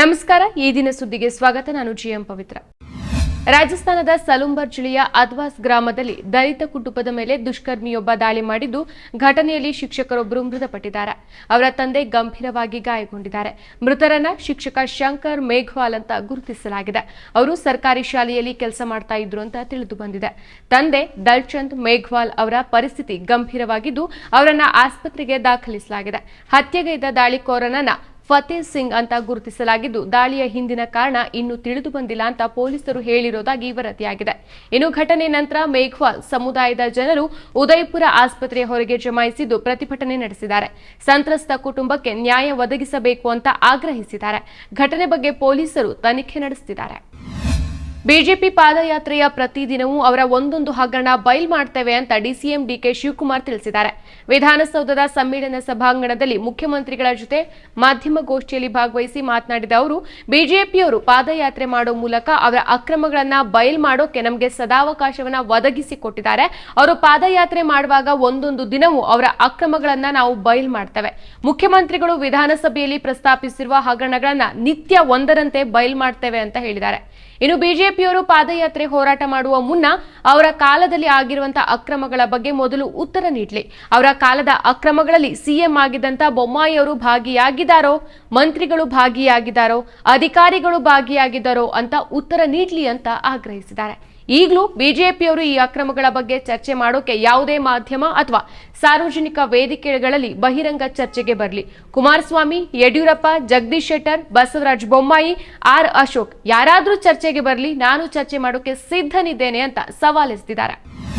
ನಮಸ್ಕಾರ, ಈ ದಿನ ಸುದ್ದಿಗೆ ಸ್ವಾಗತ. ನಾನು ಜಿಎಂ ಪವಿತ್ರ. ರಾಜಸ್ಥಾನದ ಸಲುಂಬರ್ ಜಿಲ್ಲೆಯ ಅದ್ವಾಸ್ ಗ್ರಾಮದಲ್ಲಿ ದಲಿತ ಕುಟುಂಬದ ಮೇಲೆ ದುಷ್ಕರ್ಮಿಯೊಬ್ಬ ದಾಳಿ ಮಾಡಿದ್ದು ಘಟನೆಯಲ್ಲಿ ಶಿಕ್ಷಕರೊಬ್ಬರು ಮೃತಪಟ್ಟಿದ್ದಾರೆ. ಅವರ ತಂದೆ ಗಂಭೀರವಾಗಿ ಗಾಯಗೊಂಡಿದ್ದಾರೆ. ಮೃತರನ್ನ ಶಿಕ್ಷಕ ಶಂಕರ್ ಮೇಘ್ವಾಲ್ ಅಂತ ಗುರುತಿಸಲಾಗಿದೆ. ಅವರು ಸರ್ಕಾರಿ ಶಾಲೆಯಲ್ಲಿ ಕೆಲಸ ಮಾಡ್ತಾ ಇದ್ರು ಅಂತ ತಿಳಿದು ಬಂದಿದೆ. ತಂದೆ ದಲ್ಚಂದ್ ಮೇಘ್ವಾಲ್ ಅವರ ಪರಿಸ್ಥಿತಿ ಗಂಭೀರವಾಗಿದ್ದು ಅವರನ್ನ ಆಸ್ಪತ್ರೆಗೆ ದಾಖಲಿಸಲಾಗಿದೆ. ಹತ್ಯೆಗೈದ ದಾಳಿಕೋರನನ್ನ ಫತೇಹ್ ಸಿಂಗ್ ಅಂತ ಗುರುತಿಸಲಾಗಿದ್ದು, ದಾಳಿಯ ಹಿಂದಿನ ಕಾರಣ ಇನ್ನೂ ತಿಳಿದು ಬಂದಿಲ್ಲ ಅಂತ ಪೊಲೀಸರು ಹೇಳಿರೋದಾಗಿ ವರದಿಯಾಗಿದೆ. ಇನ್ನು ಘಟನೆ ನಂತರ ಮೇಘ್ವಾಲ್ ಸಮುದಾಯದ ಜನರು ಉದಯಪುರ ಆಸ್ಪತ್ರೆಯ ಹೊರಗೆ ಜಮಾಯಿಸಿದ್ದು ಪ್ರತಿಭಟನೆ ನಡೆಸಿದ್ದಾರೆ. ಸಂತ್ರಸ್ತ ಕುಟುಂಬಕ್ಕೆ ನ್ಯಾಯ ಒದಗಿಸಬೇಕು ಅಂತ ಆಗ್ರಹಿಸಿದ್ದಾರೆ. ಘಟನೆ ಬಗ್ಗೆ ಪೊಲೀಸರು ತನಿಖೆ ನಡೆಸುತ್ತಿದ್ದಾರೆ. ಬಿಜೆಪಿ ಪಾದಯಾತ್ರೆಯ ಪ್ರತಿದಿನವೂ ಅವರ ಒಂದೊಂದು ಹಗರಣ ಬಯಲ್ ಮಾಡ್ತೇವೆ ಅಂತ ಡಿಸಿಎಂ ಡಿಕೆ ಶಿವಕುಮಾರ್ ತಿಳಿಸಿದ್ದಾರೆ. ವಿಧಾನಸೌಧದ ಸಮ್ಮೇಳನ ಸಭಾಂಗಣದಲ್ಲಿ ಮುಖ್ಯಮಂತ್ರಿಗಳ ಜೊತೆ ಮಾಧ್ಯಮಗೋಷ್ಠಿಯಲ್ಲಿ ಭಾಗವಹಿಸಿ ಮಾತನಾಡಿದ ಅವರು, ಬಿಜೆಪಿಯವರು ಪಾದಯಾತ್ರೆ ಮಾಡೋ ಮೂಲಕ ಅವರ ಅಕ್ರಮಗಳನ್ನ ಬಯಲ್ ಮಾಡೋಕೆ ನಮಗೆ ಸದಾವಕಾಶವನ್ನ ಒದಗಿಸಿಕೊಟ್ಟಿದ್ದಾರೆ ಅವರು ಪಾದಯಾತ್ರೆ ಮಾಡುವಾಗ ಒಂದೊಂದು ದಿನವೂ ಅವರ ಅಕ್ರಮಗಳನ್ನ ನಾವು ಬಯಲ್ ಮಾಡ್ತೇವೆ. ಮುಖ್ಯಮಂತ್ರಿಗಳು ವಿಧಾನಸಭೆಯಲ್ಲಿ ಪ್ರಸ್ತಾಪಿಸಿರುವ ಹಗರಣಗಳನ್ನ ನಿತ್ಯ ಒಂದರಂತೆ ಬಯಲ್ ಮಾಡ್ತೇವೆ ಅಂತ ಹೇಳಿದ್ದಾರೆ. ಇನ್ನು ಬಿಜೆಪಿಯವರು ಪಾದಯಾತ್ರೆ ಹೋರಾಟ ಮಾಡುವ ಮುನ್ನ ಅವರ ಕಾಲದಲ್ಲಿ ಆಗಿರುವಂತಹ ಅಕ್ರಮಗಳ ಬಗ್ಗೆ ಮೊದಲು ಉತ್ತರ ನೀಡಲಿ. ಅವರ ಕಾಲದ ಅಕ್ರಮಗಳಲ್ಲಿ ಸಿಎಂ ಆಗಿದ್ದಂತ ಬೊಮ್ಮಾಯಿಯವರು ಭಾಗಿಯಾಗಿದ್ದಾರೋ, ಮಂತ್ರಿಗಳು ಭಾಗಿಯಾಗಿದ್ದಾರೋ, ಅಧಿಕಾರಿಗಳು ಭಾಗಿಯಾಗಿದ್ದಾರೋ ಅಂತ ಉತ್ತರ ನೀಡಲಿ ಅಂತ ಆಗ್ರಹಿಸಿದ್ದಾರೆ. ಈಗಲೂ ಬಿಜೆಪಿಯವರು ಈ ಅಕ್ರಮಗಳ ಬಗ್ಗೆ ಚರ್ಚೆ ಮಾಡೋಕೆ ಯಾವುದೇ ಮಾಧ್ಯಮ ಅಥವಾ ಸಾರ್ವಜನಿಕ ವೇದಿಕೆಗಳಲ್ಲಿ ಬಹಿರಂಗ ಚರ್ಚೆಗೆ ಬರಲಿ. ಕುಮಾರಸ್ವಾಮಿ, ಯಡಿಯೂರಪ್ಪ, ಜಗದೀಶ್ ಶೆಟ್ಟರ್, ಬಸವರಾಜ ಬೊಮ್ಮಾಯಿ, ಆರ್ ಅಶೋಕ್ ಯಾರಾದರೂ ಚರ್ಚೆಗೆ ಬರಲಿ, ನಾನು ಚರ್ಚೆ ಮಾಡೋಕೆ ಸಿದ್ಧನಿದ್ದೇನೆ ಅಂತ ಸವಾಲೆಸೆದಿದ್ದಾರೆ.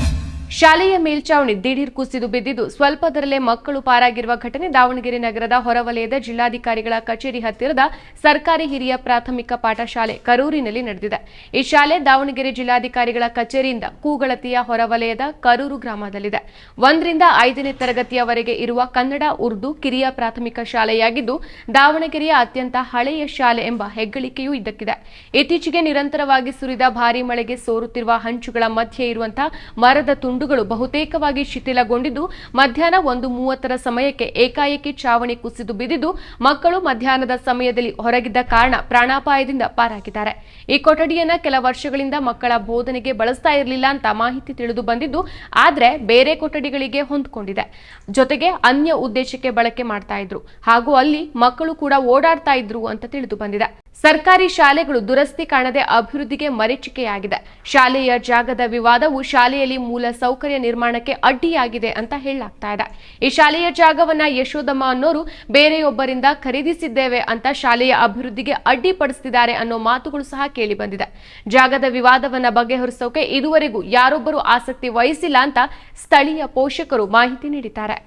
ಶಾಲೆಯ ಮೇಲ್ಚಾವಣಿ ದಿಢೀರ್ ಕುಸಿದು ಬಿದ್ದಿದ್ದು ಸ್ವಲ್ಪದರಲ್ಲೇ ಮಕ್ಕಳು ಪಾರಾಗಿರುವ ಘಟನೆ ದಾವಣಗೆರೆ ನಗರದ ಹೊರವಲಯದ ಜಿಲ್ಲಾಧಿಕಾರಿಗಳ ಕಚೇರಿ ಹತ್ತಿರದ ಸರ್ಕಾರಿ ಹಿರಿಯ ಪ್ರಾಥಮಿಕ ಪಾಠಶಾಲೆ ಕರೂರಿನಲ್ಲಿ ನಡೆದಿದೆ. ಈ ಶಾಲೆ ದಾವಣಗೆರೆ ಜಿಲ್ಲಾಧಿಕಾರಿಗಳ ಕಚೇರಿಯಿಂದ ಕೂಗಳತಿಯ ಹೊರವಲಯದ ಕರೂರು ಗ್ರಾಮದಲ್ಲಿದೆ. ಒಂದರಿಂದ ಐದನೇ ತರಗತಿಯವರೆಗೆ ಇರುವ ಕನ್ನಡ, ಉರ್ದು, ಕಿರಿಯ ಪ್ರಾಥಮಿಕ ಶಾಲೆಯಾಗಿದ್ದು, ದಾವಣಗೆರೆಯ ಅತ್ಯಂತ ಹಳೆಯ ಶಾಲೆ ಎಂಬ ಹೆಗ್ಗಳಿಕೆಯೂ ಇದಕ್ಕಿದೆ ಇತ್ತೀಚೆಗೆ ನಿರಂತರವಾಗಿ ಸುರಿದ ಭಾರೀ ಮಳೆಗೆ ಸೋರುತ್ತಿರುವ ಹಂಚುಗಳ ಮಧ್ಯೆ ಇರುವಂತಹ ಮರದ ತುಂಡುಗಳು ಬಹುತೇಕವಾಗಿ ಶಿಥಿಲಗೊಂಡಿದ್ದು, ಮಧ್ಯಾಹ್ನ ಒಂದು ಮೂವತ್ತರ ಸಮಯಕ್ಕೆ ಏಕಾಏಕಿ ಚಾವಣಿ ಕುಸಿದು ಬಿದ್ದಿದ್ದು, ಮಕ್ಕಳು ಮಧ್ಯಾಹ್ನದ ಸಮಯದಲ್ಲಿ ಹೊರಗಿದ್ದ ಕಾರಣ ಪ್ರಾಣಾಪಾಯದಿಂದ ಪಾರಾಗಿದ್ದಾರೆ. ಈ ಕೊಠಡಿಯನ್ನ ಕೆಲ ವರ್ಷಗಳಿಂದ ಮಕ್ಕಳ ಬೋಧನೆಗೆ ಬಳಸ್ತಾ ಇರಲಿಲ್ಲ ಅಂತ ಮಾಹಿತಿ ತಿಳಿದು ಬಂದಿದ್ದು, ಆದರೆ ಬೇರೆ ಕೊಠಡಿಗಳಿಗೆ ಹೊಂದಿಕೊಂಡಿದೆ. ಜೊತೆಗೆ ಅನ್ಯ ಉದ್ದೇಶಕ್ಕೆ ಬಳಕೆ ಮಾಡ್ತಾ ಇದ್ರು. ಹಾಗೂ ಅಲ್ಲಿ ಮಕ್ಕಳು ಕೂಡ ಓಡಾಡ್ತಾ ಇದ್ರು ಅಂತ ತಿಳಿದು ಬಂದಿದೆ. ಸರ್ಕಾರಿ ಶಾಲೆಗಳು ದುರಸ್ತಿ ಕಾಣದೆ ಅಭಿವೃದ್ಧಿಗೆ ಮರೀಚಿಕೆಯಾಗಿದೆ. ಶಾಲೆಯ ಜಾಗದ ವಿವಾದವು ಶಾಲೆಯಲ್ಲಿ ಮೂಲ ಸೌಕರ್ಯ ನಿರ್ಮಾಣಕ್ಕೆ ಅಡ್ಡಿಯಾಗಿದೆ ಅಂತ ಹೇಳಲಾಗ್ತಾ ಇದೆ. ಈ ಶಾಲೆಯ ಜಾಗವನ್ನ ಯಶೋದಮ್ಮ ಅನ್ನೋರು ಬೇರೆಯೊಬ್ಬರಿಂದ ಖರೀದಿಸಿದ್ದೇವೆ ಅಂತ ಶಾಲೆಯ ಅಭಿವೃದ್ಧಿಗೆ ಅಡ್ಡಿಪಡಿಸುತ್ತಿದ್ದಾರೆ ಅನ್ನೋ ಮಾತುಗಳು ಸಹ ಕೇಳಿ ಬಂದಿದೆ. ಜಾಗದ ವಿವಾದವನ್ನ ಬಗೆಹರಿಸೋಕೆ ಇದುವರೆಗೂ ಯಾರೊಬ್ಬರು ಆಸಕ್ತಿ ವಹಿಸಿಲ್ಲ ಅಂತ ಸ್ಥಳೀಯ ಪೋಷಕರು ಮಾಹಿತಿ ನೀಡಿದ್ದಾರೆ.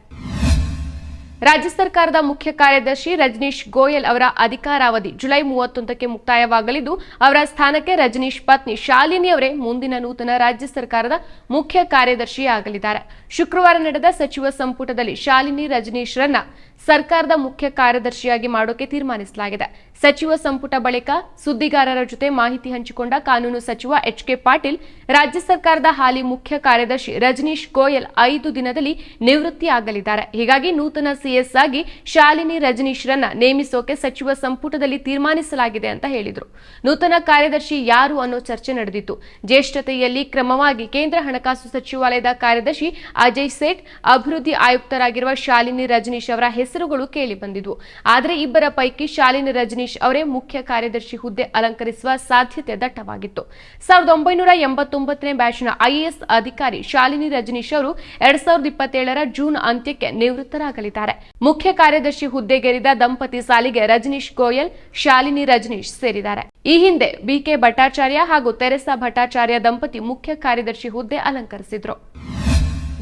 ರಾಜ್ಯ ಸರ್ಕಾರದ ಮುಖ್ಯ ಕಾರ್ಯದರ್ಶಿ ರಜನೀಶ್ ಗೋಯಲ್ ಅವರ ಅಧಿಕಾರಾವಧಿ ಜುಲೈ ಮೂವತ್ತೊಂದಕ್ಕೆ ಮುಕ್ತಾಯವಾಗಲಿದ್ದು, ಅವರ ಸ್ಥಾನಕ್ಕೆ ರಜನೀಶ್ ಪತ್ನಿ ಶಾಲಿನಿ ಅವರೇ ಮುಂದಿನ ನೂತನ ರಾಜ್ಯ ಸರ್ಕಾರದ ಮುಖ್ಯ ಕಾರ್ಯದರ್ಶಿಯಾಗಲಿದ್ದಾರೆ. ಶುಕ್ರವಾರ ನಡೆದ ಸಚಿವ ಸಂಪುಟದಲ್ಲಿ ಶಾಲಿನಿ ರಜನೀಶ್ರನ್ನ ಸರ್ಕಾರದ ಮುಖ್ಯ ಕಾರ್ಯದರ್ಶಿಯಾಗಿ ಮಾಡೋಕೆ ತೀರ್ಮಾನಿಸಲಾಗಿದೆ. ಸಚಿವ ಸಂಪುಟ ಬಳಿಕ ಸುದ್ದಿಗಾರರ ಜೊತೆ ಮಾಹಿತಿ ಹಂಚಿಕೊಂಡ ಕಾನೂನು ಸಚಿವ ಎಚ್ ಕೆ ಪಾಟೀಲ್, ರಾಜ್ಯ ಸರ್ಕಾರದ ಹಾಲಿ ಮುಖ್ಯ ಕಾರ್ಯದರ್ಶಿ ರಜನೀಶ್ ಗೋಯಲ್ ಐದು ದಿನದಲ್ಲಿ ನಿವೃತ್ತಿಯಾಗಲಿದ್ದಾರೆ. ಹೀಗಾಗಿ ನೂತನ ಸಿಎಸ್ ಆಗಿ ಶಾಲಿನಿ ರಜನೀಶ್ರನ್ನ ನೇಮಿಸೋಕೆ ಸಚಿವ ಸಂಪುಟದಲ್ಲಿ ತೀರ್ಮಾನಿಸಲಾಗಿದೆ ಅಂತ ಹೇಳಿದರು. ನೂತನ ಕಾರ್ಯದರ್ಶಿ ಯಾರು ಅನ್ನೋ ಚರ್ಚೆ ನಡೆದಿತ್ತು. ಜ್ಯೇಷ್ಠತೆಯಲ್ಲಿ ಕ್ರಮವಾಗಿ ಕೇಂದ್ರ ಹಣಕಾಸು ಸಚಿವಾಲಯದ ಕಾರ್ಯದರ್ಶಿ ಅಜಯ್ ಸೇಠ್, ಅಭಿವೃದ್ಧಿ ಆಯುಕ್ತರಾಗಿರುವ ಶಾಲಿನಿ ರಜನೀಶ್ ಅವರ ಹೆಸರುಗಳು ಕೇಳಿ ಬಂದಿದ್ವು. ಆದರೆ ಇಬ್ಬರ ಪೈಕಿ ಶಾಲಿನಿ ರಜನೀಶ್ ಅವರೇ ಮುಖ್ಯ ಕಾರ್ಯದರ್ಶಿ ಹುದ್ದೆ ಅಲಂಕರಿಸುವ ಸಾಧ್ಯತೆ ದಟ್ಟವಾಗಿತ್ತು. ಸಾವಿರದ ಒಂಬೈನೂರ ಎಂಬತ್ತೊಂಬತ್ತನೇ ಬ್ಯಾಚ್ನ ಐಎಎಸ್ ಅಧಿಕಾರಿ ಶಾಲಿನಿ ರಜನೀಶ್ ಅವರು ಎರಡ್ ಸಾವಿರದ ಇಪ್ಪತ್ತೇಳರ ಜೂನ್ ಅಂತ್ಯಕ್ಕೆ ನಿವೃತ್ತರಾಗಲಿದ್ದಾರೆ. ಮುಖ್ಯ ಕಾರ್ಯದರ್ಶಿ ಹುದ್ದೆಗೇರಿದ ದಂಪತಿ ಸಾಲಿಗೆ ರಜನೀಶ್ ಗೋಯಲ್, ಶಾಲಿನಿ ರಜನೀಶ್ ಸೇರಿದ್ದಾರೆ. ಈ ಹಿಂದೆ ಬಿಕೆ ಭಟ್ಟಾಚಾರ್ಯ ಹಾಗೂ ತೆರೆಸಾ ಭಟ್ಟಾಚಾರ್ಯ ದಂಪತಿ ಮುಖ್ಯ ಕಾರ್ಯದರ್ಶಿ ಹುದ್ದೆ ಅಲಂಕರಿಸಿದ್ರು.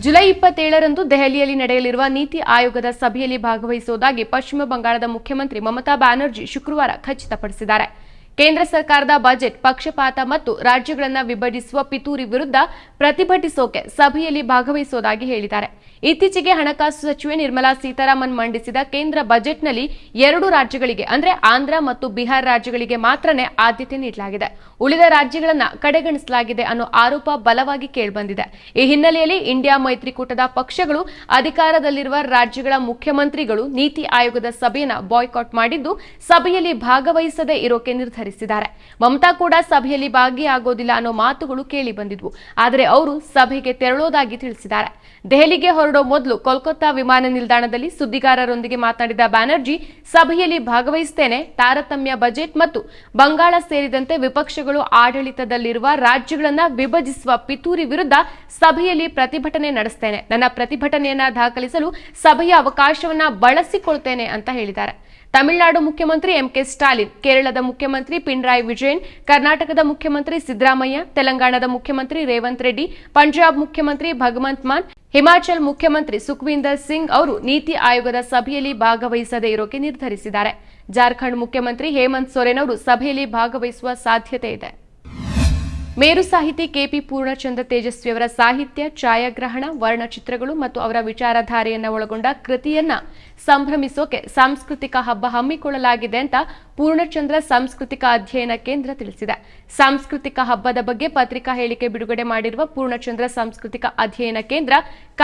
ಜುಲೈ ಇಪ್ಪತ್ತೇಳರಂದು ದೆಹಲಿಯಲ್ಲಿ ನಡೆಯಲಿರುವ ನೀತಿ ಆಯೋಗದ ಸಭೆಯಲ್ಲಿ ಭಾಗವಹಿಸುವುದಾಗಿ ಪಶ್ಚಿಮ ಬಂಗಾಳದ ಮುಖ್ಯಮಂತ್ರಿ ಮಮತಾ ಬ್ಯಾನರ್ಜಿ ಶುಕ್ರವಾರ ಖಚಿತಪಡಿಸಿದ್ದಾರೆ. ಕೇಂದ್ರ ಸರ್ಕಾರದ ಬಜೆಟ್, ಪಕ್ಷಪಾತ ಮತ್ತು ರಾಜ್ಯಗಳನ್ನು ವಿಭಜಿಸುವ ಪಿತೂರಿ ವಿರುದ್ಧ ಪ್ರತಿಭಟಿಸೋಕೆ ಸಭೆಯಲ್ಲಿ ಭಾಗವಹಿಸುವುದಾಗಿ ಹೇಳಿದ್ದಾರೆ. ಇತ್ತೀಚೆಗೆ ಹಣಕಾಸು ಸಚಿವೆ ನಿರ್ಮಲಾ ಸೀತಾರಾಮನ್ ಮಂಡಿಸಿದ ಕೇಂದ್ರ ಬಜೆಟ್ನಲ್ಲಿ ಎರಡು ರಾಜ್ಯಗಳಿಗೆ, ಅಂದ್ರೆ ಆಂಧ್ರ ಮತ್ತು ಬಿಹಾರ ರಾಜ್ಯಗಳಿಗೆ ಮಾತ್ರನೇ ಆದ್ಯತೆ ನೀಡಲಾಗಿದೆ. ಉಳಿದ ರಾಜ್ಯಗಳನ್ನ ಕಡೆಗಣಿಸಲಾಗಿದೆ ಅನ್ನೋ ಆರೋಪ ಬಲವಾಗಿ ಕೇಳಿಬಂದಿದೆ. ಈ ಹಿನ್ನೆಲೆಯಲ್ಲಿ ಇಂಡಿಯಾ ಮೈತ್ರಿಕೂಟದ ಪಕ್ಷಗಳು ಅಧಿಕಾರದಲ್ಲಿರುವ ರಾಜ್ಯಗಳ ಮುಖ್ಯಮಂತ್ರಿಗಳು ನೀತಿ ಆಯೋಗದ ಸಭೆಯನ್ನು ಬಾಯ್ಕಾಟ್ ಮಾಡಿದ್ದು, ಸಭೆಯಲ್ಲಿ ಭಾಗವಹಿಸದೇ ಇರೋಕೆ ನಿರ್ಧರಿಸಿದ್ದಾರೆ ಮಮತಾ ಕೂಡ ಸಭೆಯಲ್ಲಿ ಭಾಗಿಯಾಗೋದಿಲ್ಲ ಅನ್ನೋ ಮಾತುಗಳು ಕೇಳಿ ಬಂದಿದ್ವು. ಆದರೆ ಅವರು ಸಭೆಗೆ ತೆರಳೋದಾಗಿ ತಿಳಿಸಿದ್ದಾರೆ. ದೆಹಲಿಗೆ ಹೊರಡೋ ಮೊದಲು ಕೋಲ್ಕತ್ತಾ ವಿಮಾನ ನಿಲ್ದಾಣದಲ್ಲಿ ಸುದ್ದಿಗಾರರೊಂದಿಗೆ ಮಾತನಾಡಿದ ಬ್ಯಾನರ್ಜಿ, ಸಭೆಯಲ್ಲಿ ಭಾಗವಹಿಸುತ್ತೇನೆ ತಾರತಮ್ಯ ಬಜೆಟ್ ಮತ್ತು ಬಂಗಾಳ ಸೇರಿದಂತೆ ವಿಪಕ್ಷಗಳು ಆಡಳಿತದಲ್ಲಿರುವ ರಾಜ್ಯಗಳನ್ನ ವಿಭಜಿಸುವ ಪಿತೂರಿ ವಿರುದ್ಧ ಸಭೆಯಲ್ಲಿ ಪ್ರತಿಭಟನೆ ನಡೆಸ್ತೇನೆ. ನನ್ನ ಪ್ರತಿಭಟನೆಯನ್ನ ದಾಖಲಿಸಲು ಸಭೆಯ ಅವಕಾಶವನ್ನ ಬಳಸಿಕೊಳ್ತೇನೆ ಅಂತ ಹೇಳಿದ್ದಾರೆ. ತಮಿಳುನಾಡು ಮುಖ್ಯಮಂತ್ರಿ ಎಂಕೆ ಸ್ಟಾಲಿನ್, ಕೇರಳದ ಮುಖ್ಯಮಂತ್ರಿ ಪಿಣರಾಯಿ ವಿಜಯನ್, ಕರ್ನಾಟಕದ ಮುಖ್ಯಮಂತ್ರಿ ಸಿದ್ದರಾಮಯ್ಯ, ತೆಲಂಗಾಣದ ಮುಖ್ಯಮಂತ್ರಿ ರೇವಂತ್ ರೆಡ್ಡಿ, ಪಂಜಾಬ್ ಮುಖ್ಯಮಂತ್ರಿ ಭಗವಂತ್ ಮಾನ್, ಹಿಮಾಚಲ್ ಮುಖ್ಯಮಂತ್ರಿ ಸುಖವಿಂದರ್ ಸಿಂಗ್ ಅವರು ನೀತಿ ಆಯೋಗದ ಸಭೆಯಲ್ಲಿ ಭಾಗವಹಿಸದೇ ಇರೋಕೆ ನಿರ್ಧರಿಸಿದ್ದಾರೆ. ಜಾರ್ಖಂಡ್ ಮುಖ್ಯಮಂತ್ರಿ ಹೇಮಂತ್ ಸೊರೆನ್ ಅವರು ಸಭೆಯಲ್ಲಿ ಭಾಗವಹಿಸುವ ಸಾಧ್ಯತೆ ಇದೆ. ಮೇರು ಸಾಹಿತಿ ಕೆಪಿ ಪೂರ್ಣಚಂದ್ರ ತೇಜಸ್ವಿಯವರ ಸಾಹಿತ್ಯ, ಛಾಯಾಗ್ರಹಣ, ವರ್ಣಚಿತ್ರಗಳು ಮತ್ತು ಅವರ ವಿಚಾರಧಾರೆಯನ್ನು ಒಳಗೊಂಡ ಕೃತಿಯನ್ನ ಸಂಭ್ರಮಿಸೋಕೆ ಸಾಂಸ್ಕೃತಿಕ ಹಬ್ಬ ಹಮ್ಮಿಕೊಳ್ಳಲಾಗಿದೆ ಅಂತ ಪೂರ್ಣಚಂದ್ರ ಸಾಂಸ್ಕೃತಿಕ ಅಧ್ಯಯನ ಕೇಂದ್ರ ತಿಳಿಸಿದೆ. ಸಾಂಸ್ಕೃತಿಕ ಹಬ್ಬದ ಬಗ್ಗೆ ಪತ್ರಿಕಾ ಹೇಳಿಕೆ ಬಿಡುಗಡೆ ಮಾಡಿರುವ ಪೂರ್ಣಚಂದ್ರ ಸಾಂಸ್ಕೃತಿಕ ಅಧ್ಯಯನ ಕೇಂದ್ರ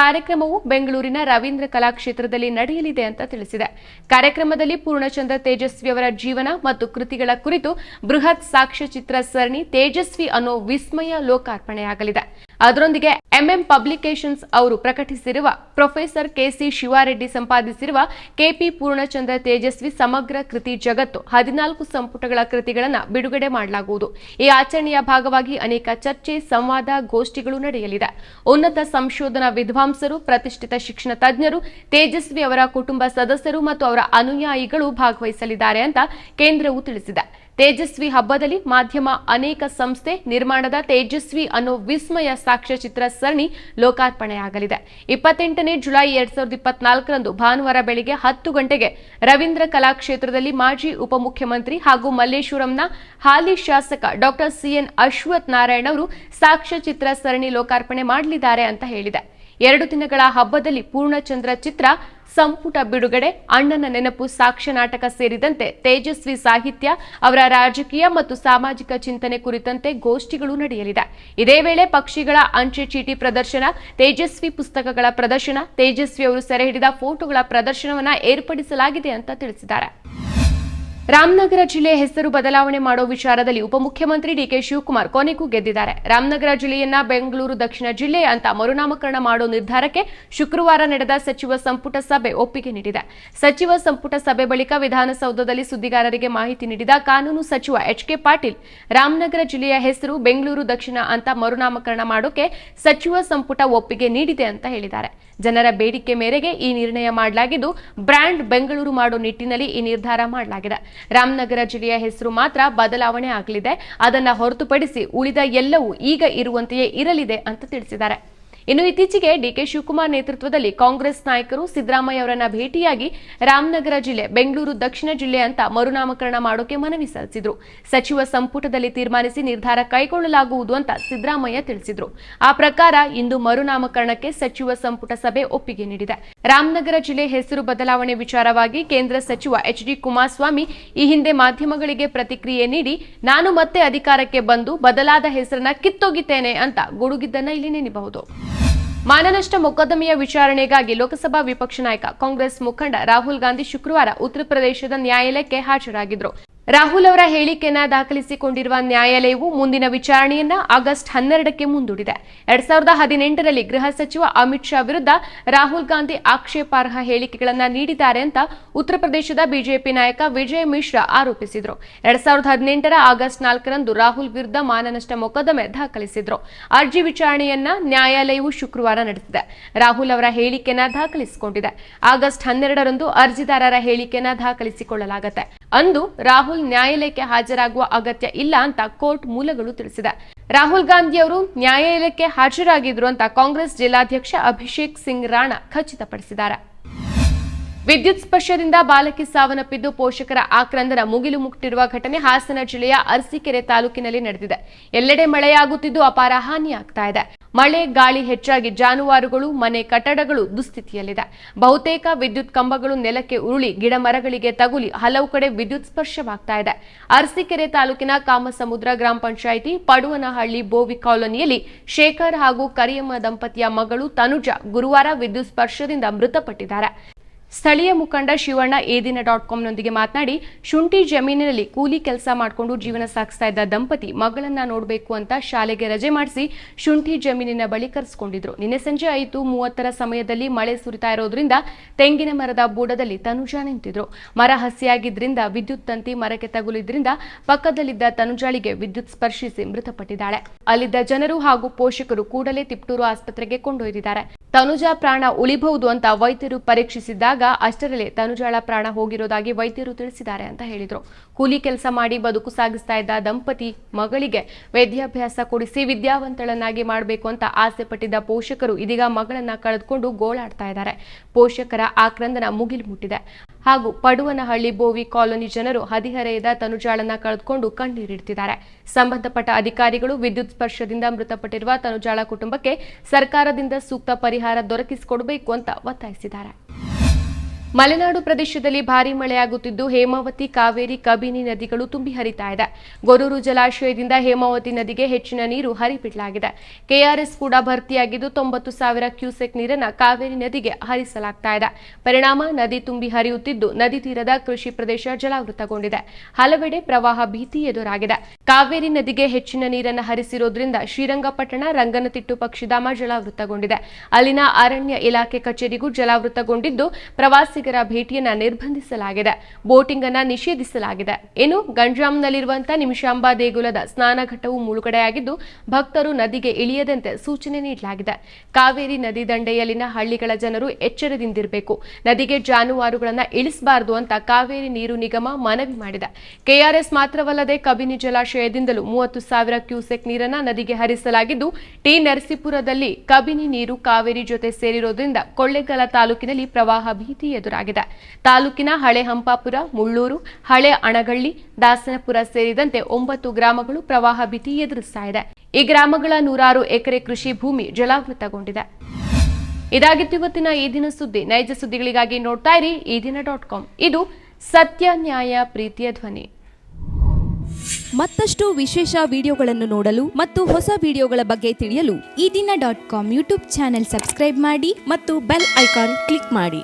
ಕಾರ್ಯಕ್ರಮವು ಬೆಂಗಳೂರಿನ ರವೀಂದ್ರ ಕಲಾಕ್ಷೇತ್ರದಲ್ಲಿ ನಡೆಯಲಿದೆ ಅಂತ ತಿಳಿಸಿದೆ. ಕಾರ್ಯಕ್ರಮದಲ್ಲಿ ಪೂರ್ಣಚಂದ್ರ ತೇಜಸ್ವಿಯವರ ಜೀವನ ಮತ್ತು ಕೃತಿಗಳ ಕುರಿತು ಬೃಹತ್ ಸಾಕ್ಷ್ಯಚಿತ್ರ ಸರಣಿ ತೇಜಸ್ವಿ ಅನ್ನೋ ವಿಸ್ಮಯ ಲೋಕಾರ್ಪಣೆಯಾಗಲಿದೆ. ಅದರೊಂದಿಗೆ ಎಂಎಂ ಪಬ್ಲಿಕೇಶನ್ಸ್ ಅವರು ಪ್ರಕಟಿಸಿರುವ ಪ್ರೊಫೆಸರ್ ಕೆಸಿ ಶಿವಾರೆಡ್ಡಿ ಸಂಪಾದಿಸಿರುವ ಕೆಪಿ ಪೂರ್ಣಚಂದ್ರ ತೇಜಸ್ವಿ ಸಮಗ್ರ ಕೃತಿ ಜಗತ್ತು ಹದಿನಾಲ್ಕು ಸಂಪುಟಗಳ ಕೃತಿಗಳನ್ನು ಬಿಡುಗಡೆ ಮಾಡಲಾಗುವುದು. ಈ ಆಚರಣೆಯ ಭಾಗವಾಗಿ ಅನೇಕ ಚರ್ಚೆ, ಸಂವಾದ, ಗೋಷ್ಠಿಗಳು ನಡೆಯಲಿದೆ. ಉನ್ನತ ಸಂಶೋಧನಾ ವಿದ್ವಾಂಸರು, ಪ್ರತಿಷ್ಠಿತ ಶಿಕ್ಷಣ ತಜ್ಞರು, ತೇಜಸ್ವಿ ಅವರ ಕುಟುಂಬ ಸದಸ್ಯರು ಮತ್ತು ಅವರ ಅನುಯಾಯಿಗಳು ಭಾಗವಹಿಸಲಿದ್ದಾರೆ ಅಂತ ಕೇಂದ್ರವು ತಿಳಿಸಿದೆ. ತೇಜಸ್ವಿ ಹಬ್ಬದಲ್ಲಿ ಮಾಧ್ಯಮ ಅನೇಕ ಸಂಸ್ಥೆ ನಿರ್ಮಾಣದ ತೇಜಸ್ವಿ ಅನ್ನೋ ವಿಸ್ಮಯ ಸಾಕ್ಷ್ಯಚಿತ್ರ ಸರಣಿ ಲೋಕಾರ್ಪಣೆಯಾಗಲಿದೆ. ಇಪ್ಪತ್ತೆಂಟನೇ ಜುಲೈ ಎರಡ್ ಸಾವಿರದ ಇಪ್ಪತ್ನಾಲ್ಕರಂದು ಭಾನುವಾರ ಬೆಳಗ್ಗೆ ಹತ್ತು ಗಂಟೆಗೆ ರವೀಂದ್ರ ಕಲಾಕ್ಷೇತ್ರದಲ್ಲಿ ಮಾಜಿ ಉಪಮುಖ್ಯಮಂತ್ರಿ ಹಾಗೂ ಮಲ್ಲೇಶ್ವರಂನ ಹಾಲಿ ಶಾಸಕ ಡಾಕ್ಟರ್ ಸಿಎನ್ ಅಶ್ವಥ್ ನಾರಾಯಣ್ ಅವರು ಸಾಕ್ಷ್ಯಚಿತ್ರ ಸರಣಿ ಲೋಕಾರ್ಪಣೆ ಮಾಡಲಿದ್ದಾರೆ ಅಂತ ಹೇಳಿದೆ. ಎರಡು ದಿನಗಳ ಹಬ್ಬದಲ್ಲಿ ಪೂರ್ಣಚಂದ್ರ ಚಿತ್ರ, ಸಂಪುಟ ಬಿಡುಗಡೆ, ಅಣ್ಣನ ನೆನಪು, ಸಾಕ್ಷ್ಯ ನಾಟಕ ಸೇರಿದಂತೆ ತೇಜಸ್ವಿ ಸಾಹಿತ್ಯ, ಅವರ ರಾಜಕೀಯ ಮತ್ತು ಸಾಮಾಜಿಕ ಚಿಂತನೆ ಕುರಿತಂತೆ ಗೋಷ್ಠಿಗಳು ನಡೆಯಲಿದೆ. ಇದೇ ವೇಳೆ ಪಕ್ಷಿಗಳ ಅಂಚೆ ಚೀಟಿ ಪ್ರದರ್ಶನ, ತೇಜಸ್ವಿ ಪುಸ್ತಕಗಳ ಪ್ರದರ್ಶನ, ತೇಜಸ್ವಿ ಅವರು ಸೆರೆ ಹಿಡಿದ ಫೋಟೋಗಳ ಪ್ರದರ್ಶನವನ್ನ ಏರ್ಪಡಿಸಲಾಗಿದೆ ಅಂತ ತಿಳಿಸಿದ್ದಾರೆ. ರಾಮನಗರ ಜಿಲ್ಲೆ ಹೆಸರು ಬದಲಾವಣೆ ಮಾಡೋ ವಿಚಾರದಲ್ಲಿ ಉಪಮುಖ್ಯಮಂತ್ರಿ ಡಿಕೆ ಶಿವಕುಮಾರ್ ಕೊನೆಗೂ ಗೆದ್ದಿದ್ದಾರೆ. ರಾಮನಗರ ಜಿಲ್ಲೆಯನ್ನ ಬೆಂಗಳೂರು ದಕ್ಷಿಣ ಜಿಲ್ಲೆ ಅಂತ ಮರುನಾಮಕರಣ ಮಾಡೋ ನಿರ್ಧಾರಕ್ಕೆ ಶುಕ್ರವಾರ ನಡೆದ ಸಚಿವ ಸಂಪುಟ ಸಭೆ ಒಪ್ಪಿಗೆ ನೀಡಿದೆ. ಸಚಿವ ಸಂಪುಟ ಸಭೆ ಬಳಿಕ ವಿಧಾನಸೌಧದಲ್ಲಿ ಸುದ್ದಿಗಾರರಿಗೆ ಮಾಹಿತಿ ನೀಡಿದ ಕಾನೂನು ಸಚಿವ ಎಚ್ ಕೆ ಪಾಟೀಲ್, ರಾಮನಗರ ಜಿಲ್ಲೆಯ ಹೆಸರು ಬೆಂಗಳೂರು ದಕ್ಷಿಣ ಅಂತ ಮರುನಾಮಕರಣ ಮಾಡೋಕೆ ಸಚಿವ ಸಂಪುಟ ಒಪ್ಪಿಗೆ ನೀಡಿದೆ ಅಂತ ಹೇಳಿದ್ದಾರೆ. ಜನರ ಬೇಡಿಕೆ ಮೇರೆಗೆ ಈ ನಿರ್ಣಯ ಮಾಡಲಾಗಿದ್ದು, ಬ್ರ್ಯಾಂಡ್ ಬೆಂಗಳೂರು ಮಾಡೋ ನಿಟ್ಟಿನಲ್ಲಿ ಈ ನಿರ್ಧಾರ ಮಾಡಲಾಗಿದೆ. ರಾಮನಗರ ಜಿಲ್ಲೆಯ ಹೆಸರು ಮಾತ್ರ ಬದಲಾವಣೆ ಆಗಲಿದೆ. ಅದನ್ನ ಹೊರತುಪಡಿಸಿ ಉಳಿದ ಎಲ್ಲವೂ ಈಗ ಇರುವಂತೆಯೇ ಇರಲಿದೆ ಅಂತ ತಿಳಿಸಿದ್ದಾರೆ. ಇನ್ನು ಇತ್ತೀಚೆಗೆ ಡಿಕೆ ಶಿವಕುಮಾರ್ ನೇತೃತ್ವದಲ್ಲಿ ಕಾಂಗ್ರೆಸ್ ನಾಯಕರು ಸಿದ್ದರಾಮಯ್ಯ ಅವರನ್ನ ಭೇಟಿಯಾಗಿ ರಾಮನಗರ ಜಿಲ್ಲೆ, ಬೆಂಗಳೂರು ದಕ್ಷಿಣ ಜಿಲ್ಲೆ ಅಂತ ಮರುನಾಮಕರಣ ಮಾಡೋಕೆ ಮನವಿ ಸಲ್ಲಿಸಿದ್ರು. ಸಚಿವ ಸಂಪುಟದಲ್ಲಿ ತೀರ್ಮಾನಿಸಿ ನಿರ್ಧಾರ ಕೈಗೊಳ್ಳಲಾಗುವುದು ಅಂತ ಸಿದ್ದರಾಮಯ್ಯ ತಿಳಿಸಿದ್ರು. ಆ ಪ್ರಕಾರ ಇಂದು ಮರುನಾಮಕರಣಕ್ಕೆ ಸಚಿವ ಸಂಪುಟ ಸಭೆ ಒಪ್ಪಿಗೆ ನೀಡಿದೆ. ರಾಮನಗರ ಜಿಲ್ಲೆ ಹೆಸರು ಬದಲಾವಣೆ ವಿಚಾರವಾಗಿ ಕೇಂದ್ರ ಸಚಿವ ಎಚ್ ಡಿ ಕುಮಾರಸ್ವಾಮಿ ಈ ಹಿಂದೆ ಮಾಧ್ಯಮಗಳಿಗೆ ಪ್ರತಿಕ್ರಿಯೆ ನೀಡಿ, ನಾನು ಮತ್ತೆ ಅಧಿಕಾರಕ್ಕೆ ಬಂದು ಬದಲಾದ ಹೆಸರನ್ನ ಕಿತ್ತೊಗಿತೇನೆ ಅಂತ ಗುಡುಗಿದ್ದನ್ನ ಇಲ್ಲಿ ನೆನಬಹುದು. ಮಾನನಷ್ಟ ಮೊಕದ್ದಮೆಯ ವಿಚಾರಣೆಗಾಗಿ ಲೋಕಸಭಾ ವಿಪಕ್ಷ ನಾಯಕ ಕಾಂಗ್ರೆಸ್ ಮುಖಂಡ ರಾಹುಲ್ ಗಾಂಧಿ ಶುಕ್ರವಾರ ಉತ್ತರ ಪ್ರದೇಶದ ನ್ಯಾಯಾಲಯಕ್ಕೆ ಹಾಜರಾಗಿದ್ರು ರಾಹುಲ್ ಅವರ ಹೇಳಿಕೆಯನ್ನ ದಾಖಲಿಸಿಕೊಂಡಿರುವ ನ್ಯಾಯಾಲಯವು ಮುಂದಿನ ವಿಚಾರಣೆಯನ್ನ ಆಗಸ್ಟ್ ಹನ್ನೆರಡಕ್ಕೆ ಮುಂದೂಡಿದೆ. ಎರಡ್ ಸಾವಿರದ ಹದಿನೆಂಟರಲ್ಲಿ ಗೃಹ ಸಚಿವ ಅಮಿತ್ ಶಾ ವಿರುದ್ಧ ರಾಹುಲ್ ಗಾಂಧಿ ಆಕ್ಷೇಪಾರ್ಹ ಹೇಳಿಕೆಗಳನ್ನ ನೀಡಿದ್ದಾರೆ ಅಂತ ಉತ್ತರ ಪ್ರದೇಶದ ಬಿಜೆಪಿ ನಾಯಕ ವಿಜಯ್ ಮಿಶ್ರಾ ಆರೋಪಿಸಿದ್ರು. ಎರಡ್ ಸಾವಿರದ ಹದಿನೆಂಟರ ಆಗಸ್ಟ್ ನಾಲ್ಕರಂದು ರಾಹುಲ್ ವಿರುದ್ಧ ಮಾನನಷ್ಟ ಮೊಕದ್ದಮೆ ದಾಖಲಿಸಿದ್ರು. ಅರ್ಜಿ ವಿಚಾರಣೆಯನ್ನ ನ್ಯಾಯಾಲಯವು ಶುಕ್ರವಾರ ನಡೆಸಿದೆ. ರಾಹುಲ್ ಅವರ ಹೇಳಿಕೆಯನ್ನ ದಾಖಲಿಸಿಕೊಂಡಿದೆ. ಆಗಸ್ಟ್ ಹನ್ನೆರಡರಂದು ಅರ್ಜಿದಾರರ ಹೇಳಿಕೆಯನ್ನ ದಾಖಲಿಸಿಕೊಳ್ಳಲಾಗುತ್ತೆ. ಅಂದು ರಾಹುಲ್ ನ್ಯಾಯಾಲಯಕ್ಕೆ ಹಾಜರಾಗುವ ಅಗತ್ಯ ಇಲ್ಲ ಅಂತ ಕೋರ್ಟ್ ಮೂಲಗಳು ತಿಳಿಸಿದೆ. ರಾಹುಲ್ ಗಾಂಧಿ ಅವರು ನ್ಯಾಯಾಲಯಕ್ಕೆ ಹಾಜರಾಗಿದ್ರು ಅಂತ ಕಾಂಗ್ರೆಸ್ ಜಿಲ್ಲಾಧ್ಯಕ್ಷ ಅಭಿಷೇಕ್ ಸಿಂಗ್ ರಾಣಾ ಖಚಿತಪಡಿಸಿದ್ದಾರೆ. ವಿದ್ಯುತ್ ಸ್ಪರ್ಶದಿಂದ ಬಾಲಕಿ ಸಾವನ್ನಪ್ಪಿದ್ದು ಪೋಷಕರ ಆಕ್ರಂದನ ಮುಗಿಲು ಮುಟ್ಟಿರುವ ಘಟನೆ ಹಾಸನ ಜಿಲ್ಲೆಯ ಅರಸೀಕೆರೆ ತಾಲೂಕಿನಲ್ಲಿ ನಡೆದಿದೆ. ಎಲ್ಲೆಡೆ ಮಳೆಯಾಗುತ್ತಿದ್ದು ಅಪಾರ ಹಾನಿಯಾಗ್ತಾ ಇದೆ. ಮಳೆ, ಗಾಳಿ ಹೆಚ್ಚಾಗಿ ಜಾನುವಾರುಗಳು, ಮನೆ ಕಟ್ಟಡಗಳು ದುಸ್ಥಿತಿಯಲ್ಲಿದೆ. ಬಹುತೇಕ ವಿದ್ಯುತ್ ಕಂಬಗಳು ನೆಲಕ್ಕೆ ಉರುಳಿ ಗಿಡ ಮರಗಳಿಗೆ ತಗುಲಿ ಹಲವು ಕಡೆ ವಿದ್ಯುತ್ ಸ್ಪರ್ಶವಾಗ್ತಾ ಇದೆ. ಅರಸೀಕೆರೆ ತಾಲೂಕಿನ ಕಾಮಸಮುದ್ರ ಗ್ರಾಮ ಪಂಚಾಯಿತಿ ಪಡುವನಹಳ್ಳಿ ಬೋವಿ ಕಾಲೋನಿಯಲ್ಲಿ ಶೇಖರ್ ಹಾಗೂ ಕರಿಯಮ್ಮ ದಂಪತಿಯ ಮಗಳು ತನುಜ ಗುರುವಾರ ವಿದ್ಯುತ್ ಸ್ಪರ್ಶದಿಂದ ಮೃತಪಟ್ಟಿದ್ದಾರೆ. ಸ್ಥಳೀಯ ಮುಖಂಡ ಶಿವಣ್ಣ ಏದಿನ ಡಾಟ್ ಕಾಮ್ನೊಂದಿಗೆ ಮಾತನಾಡಿ, ಶುಂಠಿ ಜಮೀನಿನಲ್ಲಿ ಕೂಲಿ ಕೆಲಸ ಮಾಡಿಕೊಂಡು ಜೀವನ ಸಾಗಿಸ್ತಾ ಇದ್ದ ದಂಪತಿ ಮಗಳನ್ನ ನೋಡಬೇಕು ಅಂತ ಶಾಲೆಗೆ ರಜೆ ಮಾಡಿಸಿ ಶುಂಠಿ ಜಮೀನಿನ ಬಳಿ ಕರೆಸಿಕೊಂಡಿದ್ರು. ನಿನ್ನೆ ಸಂಜೆ ಐದು ಮೂವತ್ತರ ಸಮಯದಲ್ಲಿ ಮಳೆ ಸುರಿತಾ ಇರೋದ್ರಿಂದ ತೆಂಗಿನ ಮರದ ಬೂಡದಲ್ಲಿ ತನುಜಾ ನಿಂತಿದ್ರು. ಮರ ಹಸಿಯಾಗಿದ್ದರಿಂದ ವಿದ್ಯುತ್ ತಂತಿ ಮರಕ್ಕೆ ತಗುಲಿದ್ರಿಂದ ಪಕ್ಕದಲ್ಲಿದ್ದ ತನುಜಾಳಿಗೆ ವಿದ್ಯುತ್ ಸ್ಪರ್ಶಿಸಿ ಮೃತಪಟ್ಟಿದ್ದಾಳೆ. ಅಲ್ಲಿದ್ದ ಜನರು ಹಾಗೂ ಪೋಷಕರು ಕೂಡಲೇ ತಿಪ್ಟೂರು ಆಸ್ಪತ್ರೆಗೆ ಕೊಂಡೊಯ್ದಿದ್ದಾರೆ. ತನುಜಾ ಪ್ರಾಣ ಉಳಿಬಹುದು ಅಂತ ವೈದ್ಯರು ಪರೀಕ್ಷಿಸಿದ್ದಾಗ ಅಷ್ಟರಲ್ಲೇ ತನುಜಾಳ ಪ್ರಾಣ ಹೋಗಿರೋದಾಗಿ ವೈದ್ಯರು ತಿಳಿಸಿದ್ದಾರೆ ಅಂತ ಹೇಳಿದ್ರು. ಕೂಲಿ ಕೆಲಸ ಮಾಡಿ ಬದುಕು ಸಾಗಿಸ್ತಾ ಇದ್ದ ದಂಪತಿ ಮಗಳಿಗೆ ವಿದ್ಯಾಭ್ಯಾಸ ಕೊಡಿಸಿ ವಿದ್ಯಾವಂತಳನ್ನಾಗಿ ಮಾಡಬೇಕು ಅಂತ ಆಸೆ ಪಟ್ಟಿದ್ದ ಪೋಷಕರು ಇದೀಗ ಮಗಳನ್ನ ಕಳೆದುಕೊಂಡು ಗೋಳಾಡ್ತಾ ಇದ್ದಾರೆ. ಪೋಷಕರ ಆಕ್ರಂದನ ಮುಗಿಲು ಮುಟ್ಟಿದೆ. ಹಾಗೂ ಪಡುವನಹಳ್ಳಿ ಬೋವಿ ಕಾಲೋನಿ ಜನರು ಹದಿಹರೆಯದ ತನುಜಾಳನ್ನ ಕಳೆದುಕೊಂಡು ಕಣ್ಣೀರಿಡ್ತಿದ್ದಾರೆ. ಸಂಬಂಧಪಟ್ಟ ಅಧಿಕಾರಿಗಳು ವಿದ್ಯುತ್ ಸ್ಪರ್ಶದಿಂದ ಮೃತಪಟ್ಟಿರುವ ತನುಜಾಳ ಕುಟುಂಬಕ್ಕೆ ಸರ್ಕಾರದಿಂದ ಸೂಕ್ತ ಪರಿಹಾರ ದೊರಕಿಸಿಕೊಡಬೇಕು ಅಂತ ಒತ್ತಾಯಿಸಿದ್ದಾರೆ. ಮಲೆನಾಡು ಪ್ರದೇಶದಲ್ಲಿ ಭಾರೀ ಮಳೆಯಾಗುತ್ತಿದ್ದು, ಹೇಮಾವತಿ, ಕಾವೇರಿ, ಕಬಿನಿ ನದಿಗಳು ತುಂಬಿ ಹರಿತಾ ಇದೆ. ಗೊರೂರು ಜಲಾಶಯದಿಂದ ಹೇಮಾವತಿ ನದಿಗೆ ಹೆಚ್ಚಿನ ನೀರು ಹರಿಬಿಡಲಾಗಿದೆ. ಕೆಆರ್ಎಸ್ ಕೂಡ ಭರ್ತಿಯಾಗಿದ್ದು, ತೊಂಬತ್ತು ಸಾವಿರ ಕ್ಯೂಸೆಕ್ ನೀರನ್ನು ಕಾವೇರಿ ನದಿಗೆ ಹರಿಸಲಾಗ್ತಾ ಇದೆ. ಪರಿಣಾಮ, ನದಿ ತುಂಬಿ ಹರಿಯುತ್ತಿದ್ದು, ನದಿ ತೀರದ ಕೃಷಿ ಪ್ರದೇಶ ಜಲಾವೃತಗೊಂಡಿದೆ. ಹಲವೆಡೆ ಪ್ರವಾಹ ಭೀತಿ ಎದುರಾಗಿದೆ. ಕಾವೇರಿ ನದಿಗೆ ಹೆಚ್ಚಿನ ನೀರನ್ನು ಹರಿಸಿರೋದ್ರಿಂದ ಶ್ರೀರಂಗಪಟ್ಟಣ, ರಂಗನತಿಟ್ಟು ಪಕ್ಷಿಧಾಮ ಜಲಾವೃತಗೊಂಡಿದೆ. ಅಲ್ಲಿನ ಅರಣ್ಯ ಇಲಾಖೆ ಕಚೇರಿಗೂ ಜಲಾವೃತಗೊಂಡಿದ್ದು ಪ್ರವಾಸಿಗರ ಭೇಟಿಯನ್ನ ನಿರ್ಬಂಧಿಸಲಾಗಿದೆ. ಬೋಟಿಂಗ್ ಅನ್ನ ನಿಷೇಧಿಸಲಾಗಿದೆ. ಇನ್ನು ಗಂಜಾಂನಲ್ಲಿರುವಂತಹ ನಿಮಿಷಾಂಬ ದೇಗುಲದ ಸ್ನಾನಘಟ್ಟವು ಮುಳುಗಡೆಯಾಗಿದ್ದು, ಭಕ್ತರು ನದಿಗೆ ಇಳಿಯದಂತೆ ಸೂಚನೆ ನೀಡಲಾಗಿದೆ. ಕಾವೇರಿ ನದಿ ದಂಡೆಯಲ್ಲಿನ ಹಳ್ಳಿಗಳ ಜನರು ಎಚ್ಚರದಿಂದಿರಬೇಕು. ನದಿಗೆ ಜಾನುವಾರುಗಳನ್ನ ಇಳಿಸಬಾರದು ಅಂತ ಕಾವೇರಿ ನೀರು ನಿಗಮ ಮನವಿ ಮಾಡಿದೆ. ಕೆಆರ್ಎಸ್ ಮಾತ್ರವಲ್ಲದೆ ಕಬಿನಿ ಜಲಾಶಯದಿಂದಲೂ ಮೂವತ್ತು ಸಾವಿರ ಕ್ಯೂಸೆಕ್ ನೀರನ್ನ ನದಿಗೆ ಹರಿಸಲಾಗಿದ್ದು, ಟಿ ನರಸೀಪುರದಲ್ಲಿ ಕಬಿನಿ ನೀರು ಕಾವೇರಿ ಜೊತೆ ಸೇರಿರೋದ್ರಿಂದ ಕೊಳ್ಳೆಗಾಲ ತಾಲೂಕಿನಲ್ಲಿ ಪ್ರವಾಹ ಭೀತಿ ಎದುರಾಗಿದೆ ತಾಲೂಕಿನ ಹಳೆ ಹಂಪಾಪುರ, ಮುಳ್ಳೂರು, ಹಳೆ ಅಣಗಳ್ಳಿ, ದಾಸನಪುರ ಸೇರಿದಂತೆ ಒಂಬತ್ತು ಗ್ರಾಮಗಳು ಪ್ರವಾಹ ಭೀತಿ ಎದುರಿಸ್ತಾ ಇದೆ. ಈ ಗ್ರಾಮಗಳ ನೂರಾರು ಎಕರೆ ಕೃಷಿ ಭೂಮಿ ಜಲಾವೃತಗೊಂಡಿದೆ. ಇದಾಗಿತ್ತು ಇವತ್ತಿನ ಈ ದಿನ ಸುದ್ದಿ. ನೈಜ ಸುದ್ದಿಗಳಿಗಾಗಿ ನೋಡ್ತಾ ಇರಿ ಈ ದಿನ ಡಾಟ್ ಕಾಮ್. ಇದು ಸತ್ಯ ನ್ಯಾಯ ಪ್ರೀತಿಯ ಧ್ವನಿ. ಮತ್ತಷ್ಟು ವಿಶೇಷ ವಿಡಿಯೋಗಳನ್ನು ನೋಡಲು ಮತ್ತು ಹೊಸ ವಿಡಿಯೋಗಳ ಬಗ್ಗೆ ತಿಳಿಯಲು Ee Dina dot com YouTube channel subscribe ಮಾಡಿ ಮತ್ತು ಬೆಲ್ ಐಕಾನ್ ಕ್ಲಿಕ್ ಮಾಡಿ.